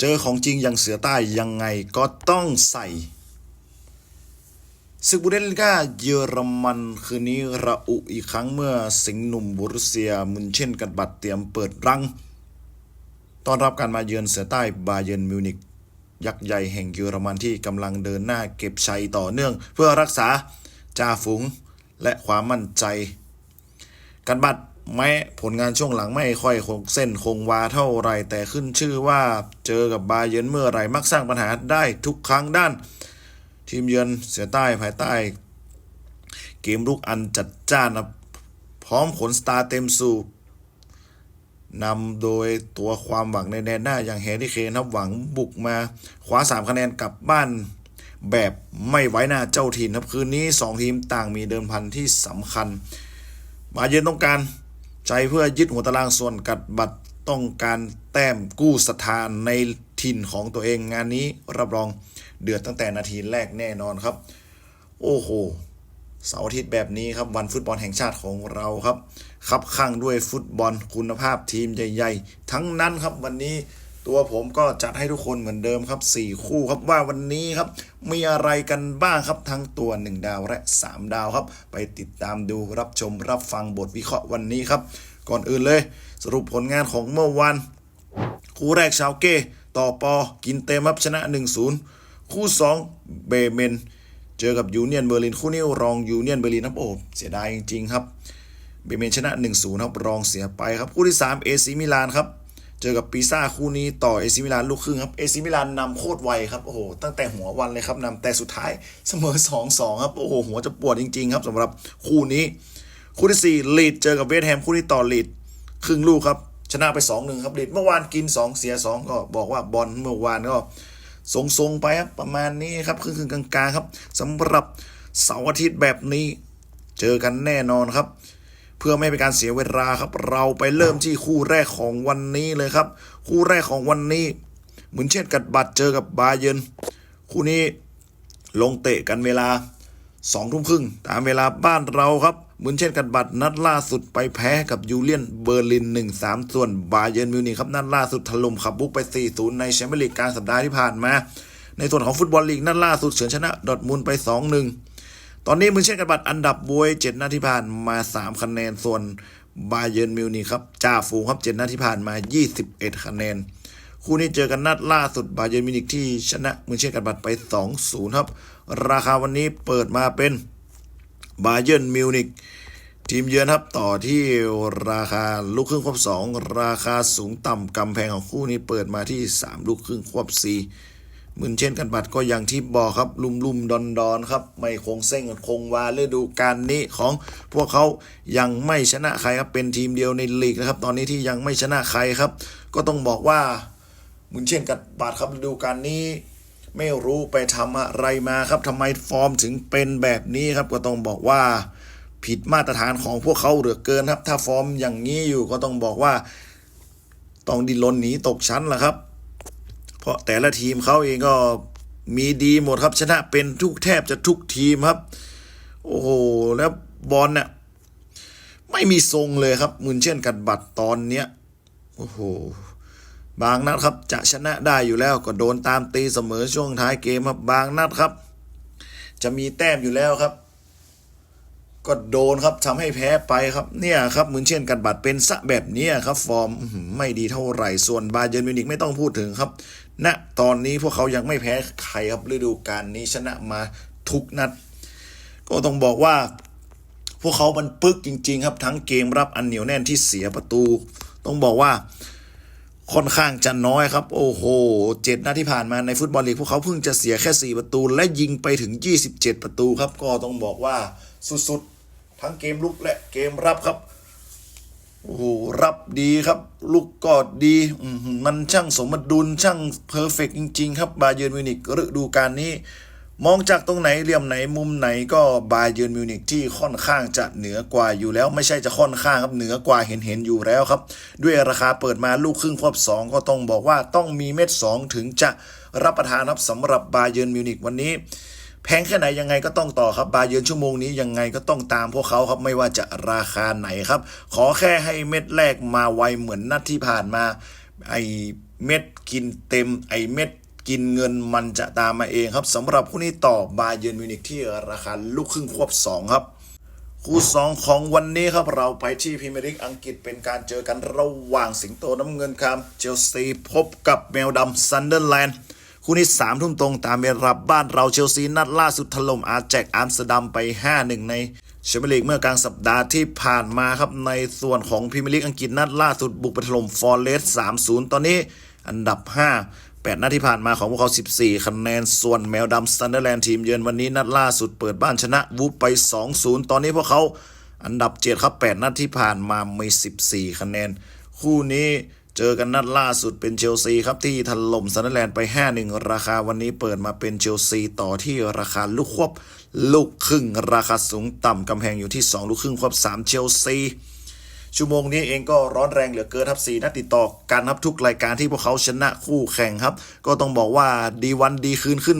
เจอของจริงอย่างเสือใต้ยังไงก็ต้องใส่ศึกบูเดสลิก้าเยอรมันคืนนี้ระอุอีกครั้งเมื่อสิงห์หนุ่มบุรุเซียมุนเช่นกันบัดเตรียมเปิดรังต้อนรับการมาเยือนเสือใต้บาเยิร์นมิวนิกยักษ์ใหญ่แห่งเยอรมันที่กำลังเดินหน้าเก็บชัยต่อเนื่อง เพื่อรักษาจ่าฝูงและความมั่นใจ กันบัด แม้ผลงานช่วงหลังไม่ค่อยคงเส้นคงวาเท่าไรแต่ขึ้นชื่อว่าเจอกับบาเยิร์นเมื่อไรมักสร้างปัญหาได้ทุกครั้งด้าน ทีมเยือนเสือใต้ภายใต้ เกมรุกอันจัดจ้านนะพร้อมขนสตาร์เต็มสูบนำโดยตัวความหวังในแดนหน้าอย่างแฮร์รี่เคนครับหวังบุกมาคว้า 3 คะแนนกลับบ้านแบบไม่ไว้หน้าเจ้าถิ่นครับคืนนี้ 2 ทีมต่างมีเดิมพันที่สำคัญ มาเยือนต้องการ ใจเพื่อยึดหัวตารางส่วนกัดบัตรต้องการแต้มกู้สถานในถิ่นของตัวเองงานนี้รับรองเดือดตั้งแต่นาทีแรกแน่นอนครับ โอ้โหเสาร์อาทิตย์แบบนี้ครับวันฟุตบอลแห่งชาติของเราครับคับข้างด้วยฟุตบอลคุณภาพทีมใหญ่ ๆ ทั้งนั้นครับวันนี้ ตัวผมก็จัดให้ทุกคนเหมือนเดิมครับ 4 คู่ครับว่าวันนี้ครับมีอะไรกันบ้างครับทั้งตัว 1 ดาวและ 3 ดาวครับ ไปติดตามดูรับชมรับฟังบทวิเคราะห์วันนี้ครับ ก่อนอื่นเลย สรุปผลงานของเมื่อวัน คู่แรกชาวเก้ต่อปอกินเต็มครับชนะ 1-0 คู่ 2 เบเมน เจอกับยูเนียนเบอร์ลินคู่นี้รองยูเนียนเบอร์ลินครับโอ้เสียดายจริงๆครับเบเมนชนะ 1-0ครับรองเสียไปครับคู่ที่ 3 เอซิมิลานครับ เจอกับปีซ่าคู่นี้ต่อเอซิมิลานลูกครึ่งครับเอซิมิลานนำโคตรไวครับโอ้โหตั้งแต่หัววันเลยครับนำแต่สุดท้ายเสมอ 2-2 ครับโอ้โหหัวจะปวดจริงๆครับสำหรับคู่นี้ คู่ที่ 4 ลีดเจอกับเวสแฮมคู่นี้ต่อลีดครึ่งลูกครับชนะไป2-1ครับลีดเมื่อวานกิน 2 เสีย 2 ก็บอกว่าบอลเมื่อวานก็ทรงๆไปครับประมาณนี้ครับครึ่งๆกลางๆครับสำหรับเสาร์อาทิตย์แบบนี้ เจอกันแน่นอนครับ เพื่อไม่ให้เป็นการเสียเวลาครับ เราไปเริ่มที่คู่แรกของวันนี้เลยครับ คู่แรกของวันนี้ เหมือนเช่นกัดบัตรเจอกับบาเยนคู่นี้ลงเตะกันเวลาสองทุ่มครึ่งตามเวลาบ้านเราครับเหมือนเช่นกันบัตรนัดล่าสุดไปแพ้กับยูเลียนเบอร์ลิน 1-3 ส่วนบาเยนมิวนิกครับนัดล่าสุดถล่มขับบุกไป 4-0 ในแชมเปี้ยนลีกกลางสัปดาห์ที่ผ่านมา ในส่วนของฟุตบอลลีกนัดล่าสุดเฉือนชนะดอทมุนไป 2-1 ตอนนี้มือเช่นกันบัตรอันดับบวย7นัดนาทีผ่านมา3คะแนนส่วนบาเยิร์นมิวนิกครับจ่าฝูงครับ7นัดนาทีผ่านมา21คะแนน คู่นี้เจอกันนัดล่าสุดบาเยิร์นมิวนิกที่ชนะมือเช่นกันบัตรไป2-0ครับ ราคาวันนี้เปิดมาเป็นบาเยิร์นมิวนิกทีมเยือนครับต่อที่ราคาลูกครึ่งควบสองราคาสูงต่ำกำแพงของคู่นี้เปิดมาที่ 3 ลูกครึ่งควบสี่ เหมือนเช่นกันบัตรก็อย่างที่บอกครับ ลุ่มลุ่มดอนดอนครับ ไม่คงเส้นคงวาฤดูกาลนี้ของพวกเขายังไม่ชนะใครครับ เป็นทีมเดียวในลีกนะครับ ตอนนี้ที่ยังไม่ชนะใครครับ ก็ต้องบอกว่าเหมือนเช่นกันบัตรครับฤดูกาลนี้ ไม่รู้ไปทำอะไรมาครับทำไมฟอร์มถึงเป็นแบบนี้ครับ ก็ต้องบอกว่าผิดมาตรฐานของพวกเขาเหลือเกินครับ ถ้าฟอร์มอย่างนี้อยู่ก็ต้องบอกว่า ต้องดิ้นรนหนีตกชั้นแหละครับ พราะแต่ละทีมเขาเองก็มีดีหมดครับ ชนะเป็นทุกแทบจะทุกทีมครับ โอ้โห แล้วบอลเนี่ยไม่มีทรงเลยครับเหมือนเช่นกันบัตรตอนเนี้ยโอ้โห บางนัดครับ จะชนะได้อยู่แล้วก็โดนตามตีเสมอช่วงท้ายเกมครับ บางนัดครับ จะมีแต้มอยู่แล้วครับ ก็โดนครับทำให้แพ้ไปครับ เนี่ยครับเหมือนเช่นกันบัตรเป็นสะแบบเนี้ยครับ ฟอร์มไม่ดีเท่าไหร่ส่วนบาเยิร์มิวนิกไม่ต้องพูดถึงครับ ณตอนนี้พวกเขายังไม่แพ้ใครครับฤดูกาลนี้ชนะมาทุกนัด ก็ต้องบอกว่า พวกเขามันปึกจริง ๆ ครับ ทั้งเกมรับอันเหนียวแน่นที่เสียประตู ต้องบอกว่าค่อนข้างจะน้อยครับ โอ้โหเจ็ดนัดที่ผ่านมาในฟุตบอลลีกพวกเขาเพิ่งจะเสียแค่ 4 ประตู และยิงไปถึง 27 ประตูครับ ก็ต้องบอกว่าสุดๆ ทั้งเกมลุกและเกมรับครับ โอ้โหรับดีครับ ลูกก็ดีอื้อหือมันช่างสมดุลช่างเพอร์เฟกจริง ๆ ครับ บาเยิร์นมิวนิกฤดูกาลนี้ มองจากตรงไหนเหลี่ยมไหนมุมไหนก็บาเยิร์นมิวนิกที่ค่อนข้างจะเหนือกว่าอยู่แล้ว ไม่ใช่จะค่อนข้างครับเหนือกว่าเห็นเห็นๆอยู่แล้วครับ ด้วยราคาเปิดมาลูกครึ่งควบสองก็ต้องบอกว่าต้องมีเม็ดสองถึงจะรับประทานครับสำหรับบาเยิร์นมิวนิกวันนี้ แพงแค่ไหนยังไงก็ต้องต่อครับ บาเยิร์นชั่วโมงนี้ยังไงก็ต้องตามพวกเขาครับไม่ว่าจะราคาไหนครับ ขอแค่ให้เม็ดแรกมาไวเหมือนนัดที่ผ่านมา ไอเม็ดกินเต็ม ไอเม็ดกินเงินมันจะตามมาเองครับสำหรับคู่นี้ต่อบาเยิร์นมิวนิกที่ราคาลูกครึ่งควบสองครับคู่สองของวันนี้ครับเราไปที่พรีเมียร์ลีกอังกฤษเป็นการเจอกันระหว่างสิงโตน้ำเงินครับเชลซีพบกับแมวดำซันเดอร์แลนด์ คู่นี้สามทุ่มตรงตามเวลาบ้านเราเชลซีนัดล่าสุดถล่มอาแจกอัมสเตอร์ดัมไป 5-1 ในแชมเปี้ยนลีกเมื่อกลางสัปดาห์ที่ผ่านมาครับ ในส่วนของพรีเมียร์ลีกอังกฤษนัดล่าสุดบุกไปถล่มฟอร์เรสต์3-0 ตอนนี้อันดับ 5 8 นัดที่ผ่านมาของพวกเขา 14 คะแนน ส่วนแมวดำซันเดอร์แลนด์ทีมเยือนวันนี้นัดล่าสุดเปิดบ้านชนะวูฟไป 2-0 ตอนนี้พวกเขาอันดับ 7 ครับ 8 นัดที่ผ่านมามี 14 คะแนน คู่นี้ เจอกันนัดล่าสุดเป็นเชลซีครับที่ถล่มซันเดอร์แลนด์ไป 5-1 ราคาวันนี้เปิดมาเป็นเชลซีต่อที่ราคาลูกควบลูกครึ่ง ราคาสูงต่ำกำแพงอยู่ที่ 2 ลูกครึ่งควบ 3 เชลซี ชั่วโมงนี้เองก็ร้อนแรงเหลือเกินครับสีนัดติดต่อกันครับทุกรายการที่พวกเขาชนะคู่แข่งครับ ก็ต้องบอกว่าดีวันดีคืนขึ้น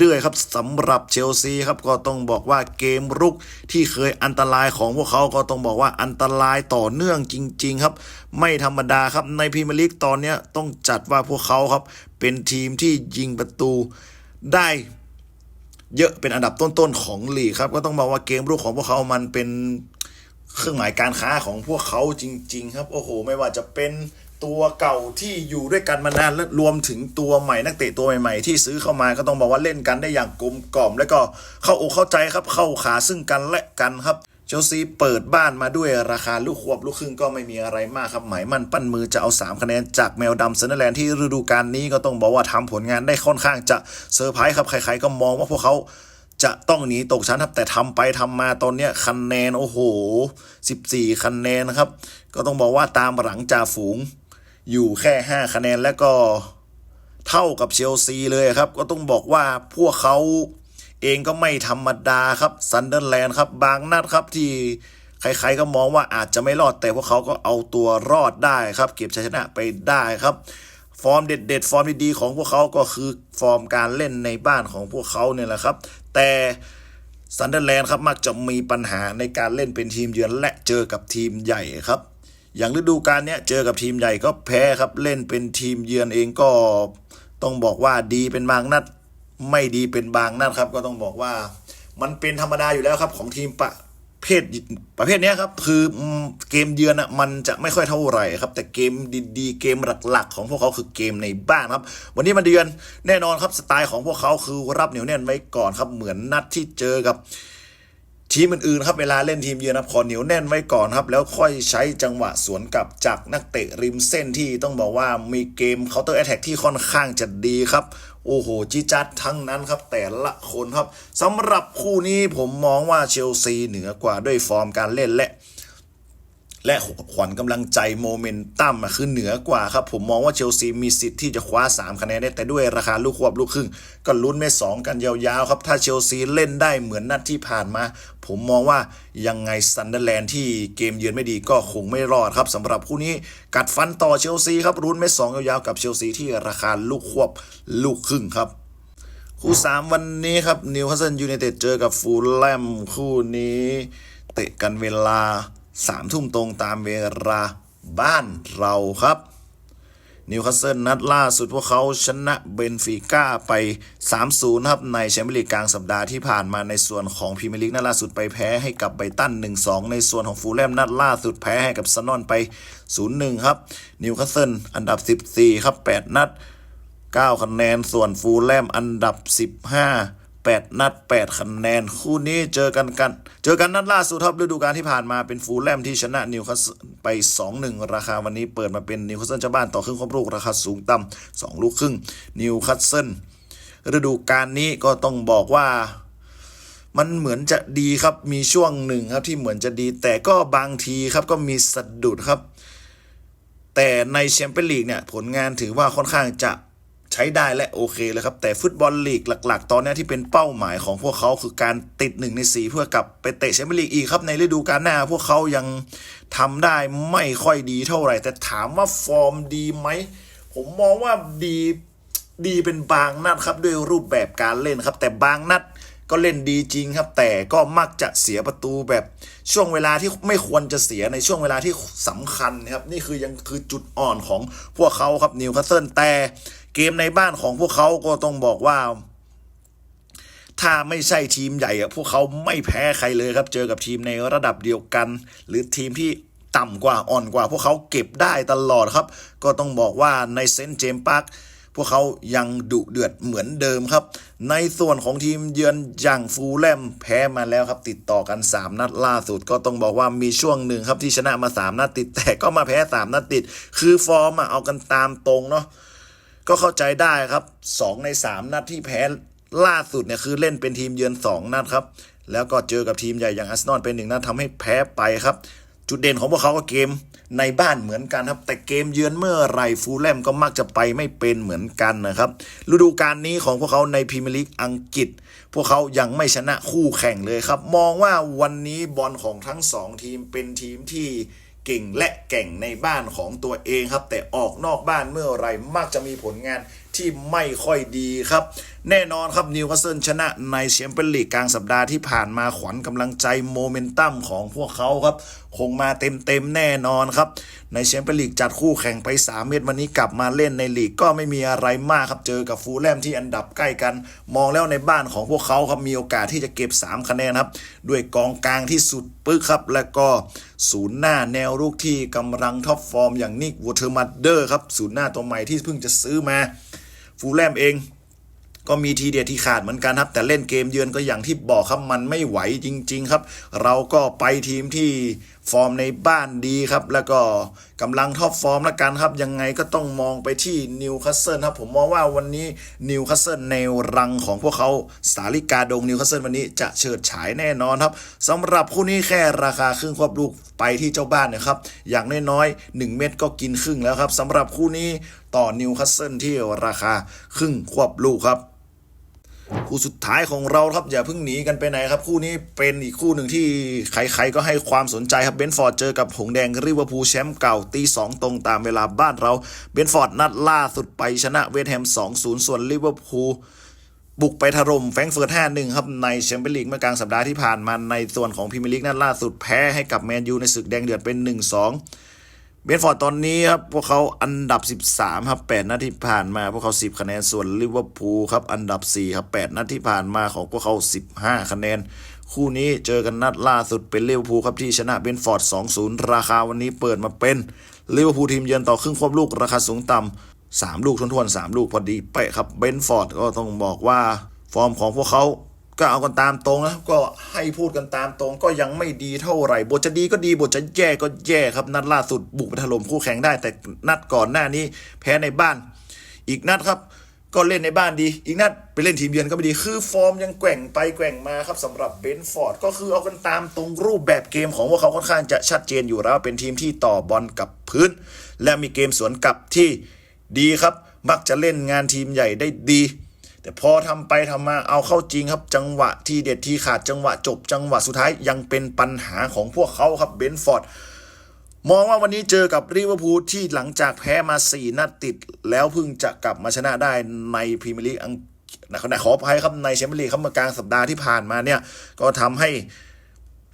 เรื่อยๆครับสำหรับเชลซีครับก็ต้องบอกว่าเกมรุกที่เคยอันตรายของพวกเขาก็ต้องบอกว่าอันตรายต่อเนื่องจริง ๆ ครับ ไม่ธรรมดาครับในพรีเมียร์ลีกตอนนี้ต้องจัดว่าพวกเขาครับ เป็นทีมที่ยิงประตูได้เยอะเป็นอันดับต้นๆของลีกครับ ก็ต้องบอกว่าเกมรุกของพวกเขามันเป็น เครื่องหมายการค้าของพวกเขาจริง ๆ ครับ โอ้โห ไม่ว่าจะเป็นตัวเก่าที่อยู่ด้วยกันมานานและรวมถึงตัวใหม่นักเตะตัวใหม่ๆ ที่ซื้อเข้ามาก็ต้องบอกว่าเล่นกันได้อย่างกลมกล่อม แล้วก็เข้าอกเข้าใจครับเข้าขาซึ่งกันและกันครับเชลซีเปิดบ้านมาด้วยราคาลูกควบลูกครึ่งก็ไม่มีอะไรมากครับ หมายมั่นปั้นมือจะเอา 3 คะแนนจากแมวดำเซนเนอร์แลนด์ที่ฤดูกาลนี้ก็ต้องบอกว่าทำผลงานได้ค่อนข้างจะเซอร์ไพรส์ครับใครๆก็มองว่าพวกเขา จะต้องหนีตกชั้นครับแต่ทำไปทำมาตอนเนี้ยคะแนนโอ้โห 14 คะแนนนะครับ ก็ต้องบอกว่าตามหลังจ่าฝูงอยู่แค่ 5 คะแนนแล้วก็เท่ากับเชลซีเลยครับ ก็ต้องบอกว่าพวกเขาเองก็ไม่ธรรมดาครับซันเดอร์แลนด์ครับบางนัดครับที่ใครๆก็มองว่าอาจจะไม่รอดแต่พวกเขาก็เอาตัวรอดได้ครับ เก็บชัยชนะไปได้ครับ ฟอร์มเด็ดๆ ฟอร์มดีๆของพวกเขาก็คือฟอร์มการเล่นในบ้านของพวกเขาเนี่ยแหละครับ แต่ซันเดอร์แลนด์ครับมักจะมีปัญหาในการเล่นเป็นทีมเยือนและเจอกับทีมใหญ่ครับ อย่างฤดูกาลนี้เจอกับทีมใหญ่ก็แพ้ครับเล่นเป็นทีมเยือนเองก็ต้องบอกว่าดีเป็นบางนัด ไม่ดีเป็นบางนัดครับ ก็ต้องบอกว่า มันเป็นธรรมดาอยู่แล้วครับของทีมปะ เภทประเภทนี้ครับคือเกมเยือนอะมันจะไม่ค่อยเท่าไหร่ครับ แต่เกมดีๆ เกมหลักๆ ของพวกเขาคือเกมในบ้านครับ วันนี้มาเดือนแน่นอนครับสไตล์ของพวกเขาคือรับเหนียวแน่นไว้ก่อนครับ เหมือนนัดที่เจอกับทีมอื่นๆครับเวลาเล่นทีมเยือนครับขอเหนียวแน่นไว้ก่อนครับ แล้วค่อยใช้จังหวะสวนกลับจากนักเตะริมเส้นที่ต้องบอกว่ามีเกมเคาน์เตอร์แอตแทกที่ค่อนข้างจะดีครับ โอ้โหจีจัดทั้งนั้นครับ แต่ละคนครับสำหรับคู่นี้ผมมองว่าเชลซีเหนือกว่าด้วยฟอร์มการเล่นและ และขวัญกำลังใจโมเมนตัมคือเหนือกว่าครับ ผมมองว่าเชลซีมีสิทธิ์ที่จะคว้า 3 คะแนนได้แต่ด้วยราคาลูกควบลูกครึ่ง ก็ลุ้นไม่สองกันยาวๆครับ ถ้าเชลซีเล่นได้เหมือนนัดที่ผ่านมา ผมมองว่ายังไงซันเดอร์แลนด์ที่เกมเยือนไม่ดีก็คงไม่รอดครับสำหรับคู่นี้กัดฟันต่อเชลซีครับลุ้นไม่สองยาวๆกับเชลซีที่ราคาลูกควบลูกครึ่งครับคู่สามวันนี้ครับนิวคาสเซิลยูไนเต็ดเจอกับฟูลแลมคู่นี้ เตะกันเวลา สามทุ่มตรงตามเวลาบ้านเราครับ นิวคาสเซิลนัดล่าสุดพวกเขาชนะเบนฟิก้าไป 3-0 ครับ ในแชมเปี้ยนลีกกลางสัปดาห์ที่ผ่านมาในส่วนของพรีเมียร์ลีกนัดล่าสุดไปแพ้ให้กับไบตัน 1-2 ในส่วนของฟูลแลมนัดล่าสุดแพ้ให้กับซานอนไป 0-1 ครับ นิวคาสเซิลอันดับ 14 ครับ 8 นัด 9 คะแนน ส่วนฟูลแลมอันดับ 15 8 นัด 8 คะแนน คู่นี้เจอกันกัน เจอกันนัดล่าสุดครับฤดูกาลที่ผ่านมาเป็นฟูลแลมที่ชนะนิวคาสเซิลไป 2-1 ราคาวันนี้เปิดมาเป็นนิวคาสเซิลเจ้าบ้านต่อครึ่งครบลูกราคาสูงต่ำ2ลูกครึ่งนิวคาสเซิลฤดูกาลนี้ก็ต้องบอกว่ามันเหมือนจะดีครับมีช่วงหนึ่งครับที่เหมือนจะดี แต่ก็บางทีครับก็มีสะดุดครับ แต่ในแชมเปี้ยนลีกเนี่ยผลงานถือว่าค่อนข้างจะ ใช้ได้และโอเคเลยครับ แต่ฟุตบอลลีกหลัก ๆ ตอนนี้ที่เป็นเป้าหมายของพวกเขาคือการติดหนึ่งในสีเพื่อกลับไปเตะแชมเปี้ยนลีกอีกครับในฤดูกาลหน้า พวกเขายังทำได้ไม่ค่อยดีเท่าไหร่ แต่ถามว่าฟอร์มดีไหม ผมมองว่าดีดีเป็นบางนัดครับด้วยรูปแบบการเล่นครับ แต่บางนัดก็เล่นดีจริงครับ แต่ก็มักจะเสียประตูแบบช่วงเวลาที่ไม่ควรจะเสียในช่วงเวลาที่สำคัญนะครับ นี่คือยังคือจุดอ่อนของพวกเขาครับนิวคาสเซิลแต่ เกมในบ้านของพวกเขาก็ต้องบอกว่า ถ้าไม่ใช่ทีมใหญ่อะพวกเขาไม่แพ้ใครเลยครับ เจอกับทีมในระดับเดียวกัน หรือทีมที่ต่ำกว่าอ่อนกว่า พวกเขาเก็บได้ตลอดครับ ก็ต้องบอกว่าในเซนต์เจมส์พาร์คพวกเขายังดุเดือดเหมือนเดิมครับ ในส่วนของทีมเยือนอย่างฟูลแลมแพ้มาแล้วครับ ติดต่อกัน 3 นัดล่าสุด ก็ต้องบอกว่ามีช่วงหนึ่งครับที่ชนะมา 3 นัดติดแต่ก็มาแพ้ 3 นัดติด คือฟอร์มอะเอากันตามตรงเนาะ ก็เข้าใจได้ครับ 2 ใน 3 นัดที่แพ้ล่าสุดเนี่ยคือเล่นเป็นทีมเยือน 2 นัดครับ แล้วก็เจอกับทีมใหญ่อย่างอาร์เซนอลเป็นหนึ่งนัดทำให้แพ้ไปครับ จุดเด่นของพวกเขาก็เกมในบ้านเหมือนกันครับ แต่เกมเยือนเมื่อไรฟูลแลมก็มักจะไปไม่เป็นเหมือนกันนะครับฤดูกาลนี้ของพวกเขาในพรีเมียร์ลีกอังกฤษ พวกเขายังไม่ชนะคู่แข่งเลยครับ มองว่าวันนี้บอลของทั้งสองทีมเป็นทีมที่ ก่งและแก่งในบ้านของตัวเองครับ แต่ออกนอกบ้านเมื่อไรมักจะมีผลงานที่ไม่ค่อยดีครับแน่นอนครับนิวคาสเซิลชนะในแชมเปี้ยนลีกกลางสัปดาห์ที่ผ่านมาขวัญกำลังใจโมเมนตัมของพวกเขาครับ คงมาเต็มๆแน่นอนครับ ในแชมเปี้ยนลีกจัดคู่แข่งไป 3 เม็ดวันนี้กลับมาเล่นในลีกก็ไม่มีอะไรมากครับเจอกับฟูลแลมที่อันดับใกล้กัน มองแล้วในบ้านของพวกเขาครับมีโอกาสที่จะเก็บ 3 คะแนนครับ ด้วยกองกลางที่สุดปึ๊กครับและก็ศูนย์หน้าแนวรุกที่กำลังท็อปฟอร์มอย่างนิกวูเทอร์มัดเดอร์ครับศูนย์หน้าตัวใหม่ที่เพิ่งจะซื้อมาฟูลแลมเอง ก็มีทีเดียวที่ขาดเหมือนกันครับ แต่เล่นเกมเยือนก็อย่างที่บอกครับมันไม่ไหวจริง ๆ ครับ เราก็ไปทีมที่ ฟอร์มในบ้านดีครับ แล้วก็กำลังท็อปฟอร์มละกันครับ ยังไงก็ต้องมองไปที่นิวคาสเซิลครับ ผมมองว่าวันนี้นิวคาสเซิลในรังของพวกเขาสาลิกาดงนิวคาสเซิลวันนี้จะเฉิดฉายแน่นอนครับสำหรับคู่นี้แค่ราคาครึ่งควบลูกไปที่เจ้าบ้านนะครับ อย่างน้อยๆ1เม็ดก็กินครึ่งแล้วครับสำหรับคู่นี้ต่อนิวคาสเซิลที่ราคาครึ่งควบลูกครับ คู่สุดท้ายของเราครับอย่าเพิ่งหนีกันไปไหนครับ คู่นี้เป็นอีกคู่หนึ่งที่ใครๆก็ให้ความสนใจครับเบนฟอร์ดเจอกับหงแดงริเวอร์พูลแชมป์เก่าตีสองตรงตามเวลาบ้านเราเบนฟอร์ดนัดล่าสุดไปชนะเวสต์แฮม 2-0 ส่วนลิเวอร์พูลบุกไปถล่มแฟรงก์เฟิร์ต5-1 ครับ ในแชมเปี้ยนลีกเมื่อกลางสัปดาห์ที่ผ่านมาในส่วนของพรีเมียร์ลีกนัดล่าสุดแพ้ให้กับแมนยูในศึกแดงเดือดเป็น 1-2 เบนฟอร์ดตอนนี้ครับ พวกเขาอันดับ 13 ครับ 8นัดที่ผ่านมา พวกเขา 10 คะแนนส่วนลิเวอร์พูลครับ อันดับ 4 ครับ 8นัดที่ผ่านมาของพวกเขา 15 คะแนน คู่นี้เจอกันนัดล่าสุดเป็นลิเวอร์พูลครับ ที่ชนะเบนฟอร์ด 2-0 ราคาวันนี้เปิดมาเป็นลิเวอร์พูลทีมเยือนต่อครึ่งควบลูกราคาสูงต่ำ3ลูกทวนๆ3ลูกพอดีเป๊ะครับเบนฟอร์ดก็ต้องบอกว่าฟอร์มของพวกเขา ก็เอากันตามตรงนะก็ให้พูดกันตามตรง ก็ยังไม่ดีเท่าไหร่ บทจะดีก็ดีบทจะแย่ก็แย่ครับ นัดล่าสุดบุกไปถล่มคู่แข่งได้ แต่นัดก่อนหน้านี้แพ้ในบ้าน อีกนัดครับ ก็เล่นในบ้านดี อีกนัดไปเล่นทีมเยือนก็ไม่ดี คือฟอร์มยังแกว่งไปแกว่งมาครับสำหรับเบนฟอร์ดก็คือเอากันตามตรงรูปแบบเกมของพวกเขาค่อนข้างจะชัดเจนอยู่แล้วเป็นทีมที่ต่อบอลกับพื้น และมีเกมสวนกลับที่ดีครับ มักจะเล่นงานทีมใหญ่ได้ดี แต่พอทำไปทำมาเอาเข้าจริงครับ จังหวะที่เด็ดที่ขาดจังหวะจบ จังหวะสุดท้ายยังเป็นปัญหาของพวกเขาครับเบนฟอร์ดมองว่าวันนี้เจอกับลิเวอร์พูลที่หลังจากแพ้มา 4 นัดติด แล้วเพิ่งจะกลับมาชนะได้ในพรีเมียร์ลีกอังขออภัยครับในแชมเปี้ยนลีกครับเมื่อกลางสัปดาห์ที่ผ่านมาเนี่ย ก็ทำให้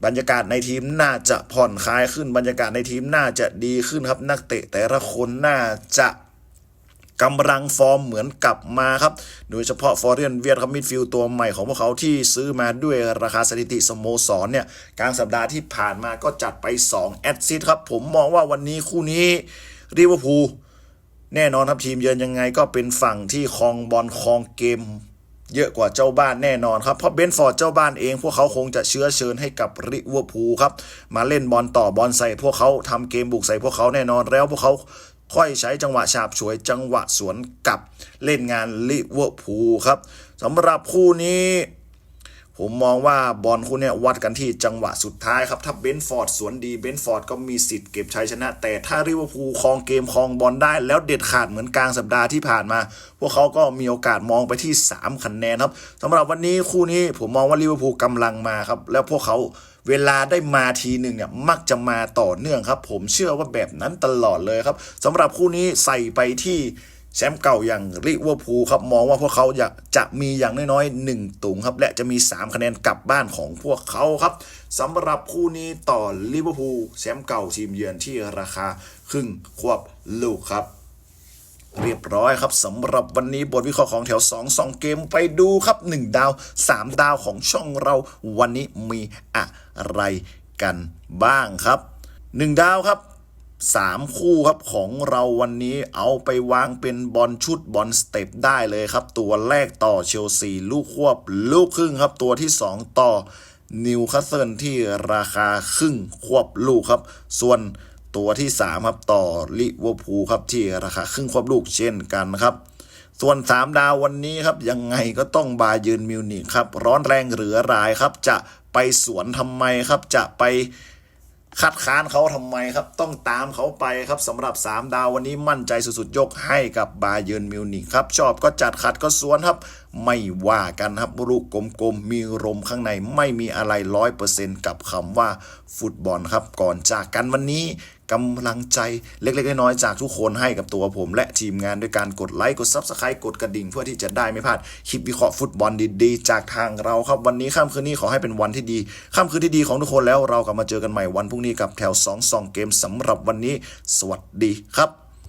บรรยากาศในทีมน่าจะผ่อนคลายขึ้นบรรยากาศในทีมน่าจะดีขึ้นครับนักเตะแต่ละคนน่าจะ กำลังฟอร์มเหมือนกลับมาครับ โดยเฉพาะฟอร์เรียนเวียดครับมิดฟิลด์ตัวใหม่ของพวกเขาที่ซื้อมาด้วยราคาสถิติสโมสรเนี่ยกลางสัปดาห์ที่ผ่านมาก็จัดไป 2 แอดซิสครับ ผมมองว่าวันนี้คู่นี้ริเวอร์พูลแน่นอนครับทีมเยือนยังไงก็เป็นฝั่งที่ครองบอลครองเกมเยอะกว่าเจ้าบ้านแน่นอนครับ เพราะเบนฟอร์ดเจ้าบ้านเอง พวกเขาคงจะเชื้อเชิญให้กับริเวอร์พูลครับ มาเล่นบอลต่อบอลใส่พวกเขาทำเกมบุกใส่พวกเขาแน่นอนแล้วพวกเขา ค่อยใช้จังหวะฉาบฉวยจังหวะสวนกลับเล่นงานลิเวอร์พูลครับสำหรับคู่นี้ ผมมองว่าบอลคู่นี้วัดกันที่จังหวะสุดท้ายครับ ถ้าเบนฟอร์ดสวนดีเบนฟอร์ดก็มีสิทธิ์เก็บชัยชนะ แต่ถ้าริเวอร์พูลครองเกมครองบอลได้ แล้วเด็ดขาดเหมือนกลางสัปดาห์ที่ผ่านมา พวกเขาก็มีโอกาสมองไปที่ 3 คะแนนครับสำหรับวันนี้คู่นี้ผมมองว่าลิเวอร์พูลกำลังมาครับแล้วพวกเขา เวลาได้มาทีหนึ่งเนี่ยมักจะมาต่อเนื่องครับ ผมเชื่อว่าแบบนั้นตลอดเลยครับสำหรับคู่นี้ใส่ไปที่แชมป์เก่าอย่างลิเวอร์พูลครับมองว่าพวกเขาอยากจะมีอย่างน้อยๆหนึ่งตุงครับ และจะมี 3 คะแนนกลับบ้านของพวกเขาครับสำหรับคู่นี้ต่อลิเวอร์พูลแชมป์เก่าทีมเยือนที่ราคาครึ่งควบลูกครับ เรียบร้อยครับสำหรับวันนี้บทวิเคราะห์ของแถว 2 2 เกมไปดูครับ 1 ดาว 3 ดาวของช่องเรา วันนี้มีอะไรกันบ้างครับ 1 ดาวครับ3คู่ครับของเราวันนี้เอาไปวางเป็นบอลชุดบอลสเต็ปได้เลยครับ ตัวแรกต่อเชลซีลูกควบลูกครึ่งครับ ตัวที่ 2 ต่อนิวคาสเซิลที่ราคาครึ่งควบลูกครับ ส่วน ตัวที่ 3 ครับต่อลิเวอร์พูลครับที่ราคาครึ่งควบลูกเช่นกันครับ ส่วน 3 ดาววันนี้ครับยังไงก็ต้องบาเยิร์นมิวนิกครับร้อนแรงเหลือรายครับ จะไปสวนทำไมครับจะไปคัดค้านเขาทำไมครับ ต้องตามเขาไปครับสำหรับ 3 ดาววันนี้มั่นใจสุดๆ ยกให้กับบาเยิร์นมิวนิกครับชอบก็จัดขัดก็สวนครับ ไม่ว่ากันครับลูกกลมๆ มีลมข้างในไม่มีอะไรร้อยเปอร์เซ็นต์กับคำว่าฟุตบอลครับ ก่อนจากกันวันนี้ กำลังใจเล็ก ๆ น้อยๆจากทุกคนให้กับตัวผม และทีมงานด้วยการกดไลค์กด Subscribe กดกระดิ่ง เพื่อที่จะได้ไม่พลาดคลิปวิเคราะห์ฟุตบอลดีๆ จากทางเราครับวันนี้ค่ำคืนนี้ขอให้เป็นวันที่ดีค่ำคืนที่ดีของทุกคนแล้วเรากลับมาเจอกันใหม่วันพรุ่งนี้กับแถว2 2เกมสำหรับวันนี้ สวัสดีครับ